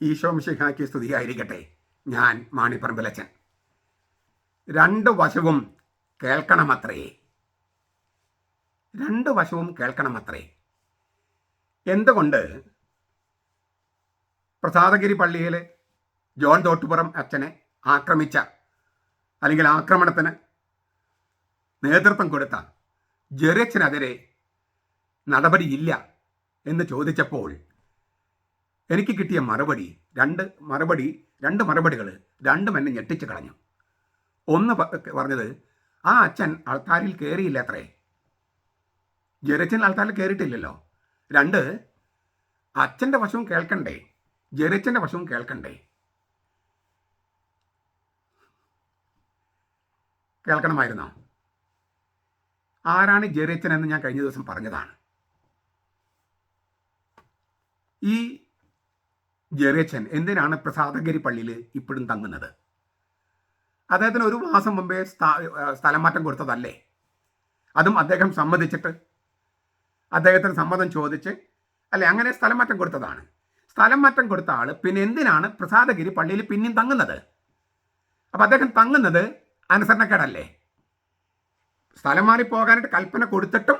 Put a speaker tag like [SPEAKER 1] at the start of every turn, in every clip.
[SPEAKER 1] ഈശോ മിശിഹാക്കി സ്തുതിയായിരിക്കട്ടെ ഞാൻ മാണിപ്പറമ്പിലച്ചൻ രണ്ട് വശവും കേൾക്കണമത്രേ. രണ്ട് വശവും കേൾക്കണമത്രേ. എന്തുകൊണ്ട് പ്രസാദഗിരി പള്ളിയിൽ ജോൺ തോട്ടുപുറം അച്ഛനെ ആക്രമിച്ച അല്ലെങ്കിൽ ആക്രമണത്തിന് നേതൃത്വം കൊടുത്ത ജെറിയച്ചനെതിരെ നടപടിയില്ല എന്ന് ചോദിച്ചപ്പോൾ എനിക്ക് കിട്ടിയ മറുപടി രണ്ട് മറുപടി രണ്ട് മറുപടികൾ രണ്ടും എന്നെ ഞെട്ടിച്ച് കളഞ്ഞു. ഒന്ന് പറഞ്ഞത് ആ അച്ഛൻ ആൾക്കാരിൽ കയറിയില്ല അത്രേ ജെറിച്ചൻ ആൾക്കാരിൽ കയറിയിട്ടില്ലല്ലോ രണ്ട് അച്ഛന്റെ വശവും കേൾക്കണ്ടേ? ജെറിച്ചന്റെ വശവും കേൾക്കണ്ടേ? കേൾക്കണമായിരുന്നോ? ആരാണ് ജെറിച്ചൻ എന്ന് ഞാൻ കഴിഞ്ഞ ദിവസം പറഞ്ഞതാണ്. ഈ ജെറിയച്ചൻ എന്തിനാണ് പ്രസാദഗിരി പള്ളിയിൽ ഇപ്പോഴും തങ്ങുന്നത്? അദ്ദേഹത്തിന് ഒരു മാസം മുമ്പേ സ്ഥാ- സ്ഥലം മാറ്റം കൊടുത്തതല്ലേ? അതും അദ്ദേഹം സമ്മതിച്ചിട്ട് അദ്ദേഹത്തിന് സമ്മതം ചോദിച്ച് അല്ലെ അങ്ങനെ സ്ഥലം മാറ്റം കൊടുത്തതാണ്. സ്ഥലം മാറ്റം കൊടുത്ത ആൾ പിന്നെ എന്തിനാണ് പ്രസാദഗിരി പള്ളിയിൽ പിന്നെയും തങ്ങുന്നത്? അപ്പം അദ്ദേഹം തങ്ങുന്നത് അനുസരണക്കേടല്ലേ? സ്ഥലം മാറി പോകാനായിട്ട് കൽപ്പന കൊടുത്തിട്ടും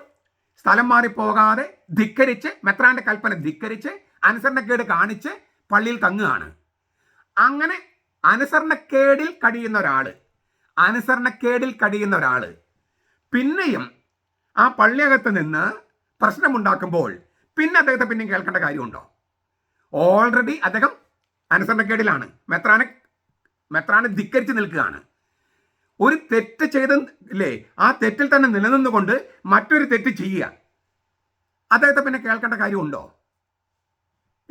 [SPEAKER 1] സ്ഥലം മാറി പോകാതെ ധിക്കരിച്ച് മെത്രാന്റെ കൽപ്പന ധിക്കരിച്ച് അനുസരണക്കേട് കാണിച്ച് പള്ളിയിൽ തങ്ങുകയാണ്. അങ്ങനെ അനുസരണക്കേടിൽ കഴിയുന്ന ഒരാൾ അനുസരണക്കേടിൽ കഴിയുന്ന ഒരാൾ പിന്നെയും ആ പള്ളിയകത്ത് നിന്ന് പ്രശ്നമുണ്ടാക്കുമ്പോൾ പിന്നെ അദ്ദേഹത്തെ പിന്നെയും കേൾക്കേണ്ട കാര്യമുണ്ടോ? ഓൾറെഡി അദ്ദേഹം അനുസരണക്കേടിലാണ്. മെത്രാനെ മെത്രാനെ ധിക്കരിച്ച് നിൽക്കുകയാണ്. ഒരു തെറ്റ് ചെയ്ത് ഇല്ലേ ആ തെറ്റിൽ തന്നെ നിലനിന്നുകൊണ്ട് മറ്റൊരു തെറ്റ് ചെയ്യുക. അദ്ദേഹത്തെ പിന്നെ കേൾക്കേണ്ട കാര്യമുണ്ടോ?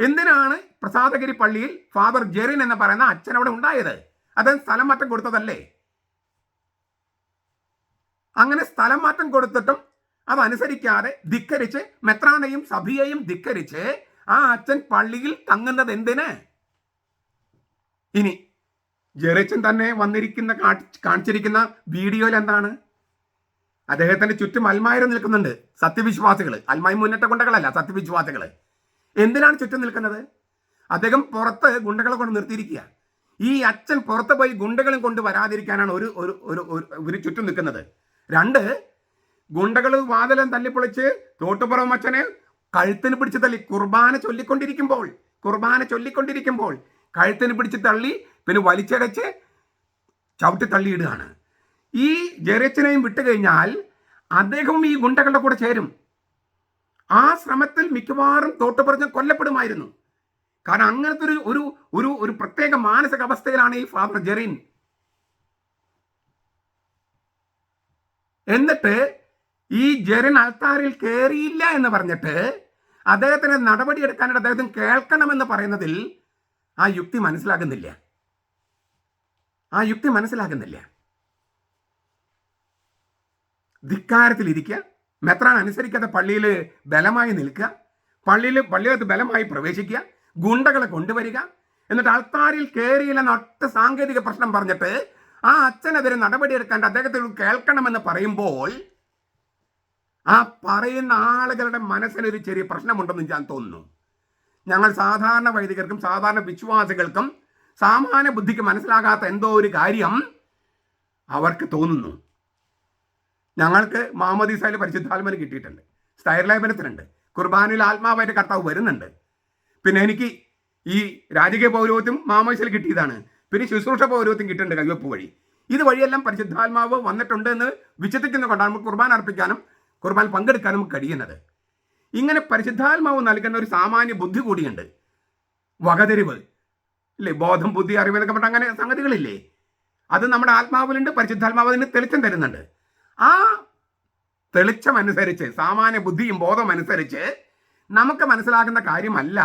[SPEAKER 1] എന്തിനാണ് പ്രസാദഗിരി പള്ളിയിൽ ഫാദർ ജെറിൻ എന്ന് പറയുന്ന അച്ഛൻ അവിടെ ഉണ്ടായത്? അദ്ദേഹം സ്ഥലം മാറ്റം കൊടുത്തതല്ലേ? അങ്ങനെ സ്ഥലം മാറ്റം കൊടുത്തിട്ടും അതനുസരിക്കാതെ ധിക്കരിച്ച് മെത്രാനെയും സഭയെയും ധിക്കരിച്ച് ആ അച്ഛൻ പള്ളിയിൽ തങ്ങുന്നത് എന്തിന്? ഇനി ജെറിച്ചൻ തന്നെ വന്നിരിക്കുന്ന കാണിച്ചിരിക്കുന്ന വീഡിയോയിൽ എന്താണ്? അദ്ദേഹത്തിന്റെ ചുറ്റും അൽമായർ നിൽക്കുന്നുണ്ട്. സത്യവിശ്വാസികൾ അൽമായി മുന്നേറ്റ കൊണ്ടകളല്ല സത്യവിശ്വാസികൾ എന്തിനാണ് ചുറ്റും നിൽക്കുന്നത്? അദ്ദേഹം പുറത്ത് ഗുണ്ടകളെ കൊണ്ട് നിർത്തിയിരിക്കുക. ഈ അച്ഛൻ പുറത്ത് പോയി ഗുണ്ടകളും കൊണ്ട് വരാതിരിക്കാനാണ് ഒരു ഒരു ഒരു ഒരു- ചുറ്റും നിൽക്കുന്നത്. രണ്ട് ഗുണ്ടകൾ വാതിലും തല്ലിപ്പൊളിച്ച് തോട്ടുപുറം അച്ഛനെ കഴുത്തിന് പിടിച്ച് തള്ളി കുർബാന ചൊല്ലിക്കൊണ്ടിരിക്കുമ്പോൾ കുർബാന ചൊല്ലിക്കൊണ്ടിരിക്കുമ്പോൾ കഴുത്തിന് പിടിച്ച് തള്ളി പിന്നെ വലിച്ചടച്ച് ചവിട്ടി തള്ളിയിടുകയാണ്. ഈ ജെറിയച്ചനെയും വിട്ടുകഴിഞ്ഞാൽ അദ്ദേഹവും ഈ ഗുണ്ടകളുടെ കൂടെ ചേരും. ആ ശ്രമത്തിൽ മിക്കവാറും തോട്ടുപറഞ്ഞ കൊല്ലപ്പെടുമായിരുന്നു. കാരണം അങ്ങനത്തെ ഒരു ഒരു ഒരു ഒരു പ്രത്യേക മാനസിക അവസ്ഥയിലാണ് ഈ ഫാദർ ജെറിൻ. എന്നിട്ട് ഈ ജെറിൻ അൽത്താറിൽ കയറിയില്ല എന്ന് പറഞ്ഞിട്ട് അദ്ദേഹത്തിന് നടപടിയെടുക്കാനായിട്ട് അദ്ദേഹത്തിന് കേൾക്കണമെന്ന് പറയുന്നതിൽ ആ യുക്തി മനസ്സിലാകുന്നില്ല. ആ യുക്തി മനസ്സിലാകുന്നില്ല. ധിക്കാരത്തിലിരിക്കുക. മെത്രാൻ അനുസരിക്കാതെ പള്ളിയിൽ ബലമായി നിൽക്കുക പള്ളിയിൽ പള്ളിയകത്ത് ബലമായി പ്രവേശിക്കുക ഗുണ്ടകളെ കൊണ്ടുവരിക. എന്നിട്ട് ആൾക്കാരിൽ കയറിയില്ലെന്ന ഒറ്റ സാങ്കേതിക പ്രശ്നം പറഞ്ഞിട്ട് ആ അച്ഛനെതിരെ നടപടിയെടുക്കാണ്ട് അദ്ദേഹത്തിൽ കേൾക്കണമെന്ന് പറയുമ്പോൾ ആ പറയുന്ന ആളുകളുടെ മനസ്സിനൊരു ചെറിയ പ്രശ്നമുണ്ടെന്ന് ഞാൻ തോന്നുന്നു. ഞങ്ങൾ സാധാരണ വൈദികർക്കും സാധാരണ വിശ്വാസികൾക്കും സാമാന്യ ബുദ്ധിക്ക് മനസ്സിലാകാത്ത എന്തോ ഒരു കാര്യം അവർക്ക് തോന്നുന്നു. ഞങ്ങൾക്ക് മാമദീസയിൽ പരിശുദ്ധാത്മന് കിട്ടിയിട്ടുണ്ട്. സ്ഥൈര്യലേപനത്തിനുണ്ട് കുർബാനയിൽ ആത്മാവായിട്ട് കർത്താവ് വരുന്നുണ്ട്. പിന്നെ എനിക്ക് ഈ രാജകീയ പൗരോഹിത്യം മാമോയിസിൽ കിട്ടിയതാണ്. പിന്നെ ശുശ്രൂഷ പൗരോഹിത്യം കിട്ടുന്നുണ്ട് കയ്യൊപ്പ് വഴി. ഇത് വഴിയെല്ലാം പരിശുദ്ധാത്മാവ് വന്നിട്ടുണ്ട് എന്ന് വിശ്വസിക്കുന്നതുകൊണ്ടാണ് നമുക്ക് കുർബാന അർപ്പിക്കാനും കുർബാന പങ്കെടുക്കാനും നമുക്ക് കഴിയുന്നത്. ഇങ്ങനെ പരിശുദ്ധാത്മാവ് നൽകുന്ന ഒരു സാമാന്യ ബുദ്ധി കൂടിയുണ്ട്. വകതിരിവ്. ഇല്ലേ? ബോധം ബുദ്ധി അറിവ് എന്നൊക്കെ അങ്ങനെ സംഗതികളില്ലേ? അത് നമ്മുടെ ആത്മാവിലുണ്ട് പരിശുദ്ധാത്മാവ് അതിന് തെളിച്ചം തരുന്നുണ്ട്. ആ തെളിച്ചമനുസരിച്ച് സാമാന്യ ബുദ്ധിയും ബോധം അനുസരിച്ച് നമുക്ക് മനസ്സിലാക്കുന്ന കാര്യമല്ല.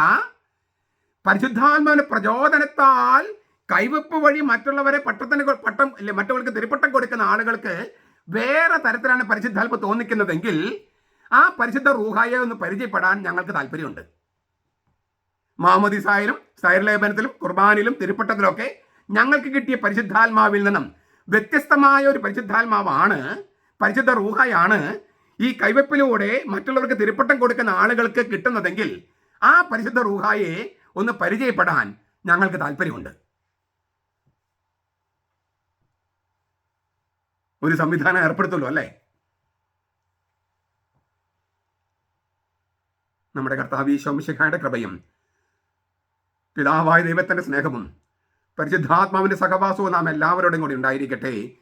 [SPEAKER 1] പരിശുദ്ധാത്മാവിന്റെ പ്രചോദനത്താൽ കൈവപ്പ് വഴി മറ്റുള്ളവരെ പട്ടത്തിന് പട്ടം ഇല്ലേ മറ്റുള്ളവർക്ക് തിരുപ്പട്ടം കൊടുക്കുന്ന ആളുകൾക്ക് വേറെ തരത്തിലാണ് പരിശുദ്ധാത്മ തോന്നിക്കുന്നതെങ്കിൽ ആ പരിശുദ്ധ റൂഹായെ ഒന്ന് പരിചയപ്പെടാൻ ഞങ്ങൾക്ക് താല്പര്യമുണ്ട്. മാമോദിസായാലും സൈർലേപനത്തിലും കുർബാനിലും തിരുപ്പട്ടത്തിലൊക്കെ ഞങ്ങൾക്ക് കിട്ടിയ പരിശുദ്ധാത്മാവിൽ നിന്നും വ്യത്യസ്തമായ ഒരു പരിശുദ്ധാത്മാവാണ് പരിശുദ്ധ റൂഹയാണ് ഈ കൈവെപ്പിലൂടെ മറ്റുള്ളവർക്ക് തിരുപ്പട്ടം കൊടുക്കുന്ന ആളുകൾക്ക് കിട്ടുന്നതെങ്കിൽ ആ പരിശുദ്ധ റൂഹായെ ഒന്ന് പരിചയപ്പെടാൻ ഞങ്ങൾക്ക് താല്പര്യമുണ്ട്. ഒരു സംവിധാനം ഏർപ്പെടുത്തുള്ളൂ അല്ലേ? നമ്മുടെ കർത്താവ് ശോമിശിഖായുടെ കൃപയും പിതാവായ ദൈവത്തിന്റെ സ്നേഹവും പരിശുദ്ധാത്മാവിന്റെ സഹവാസവും നാം എല്ലാവരോടും കൂടി ഉണ്ടായിരിക്കട്ടെ.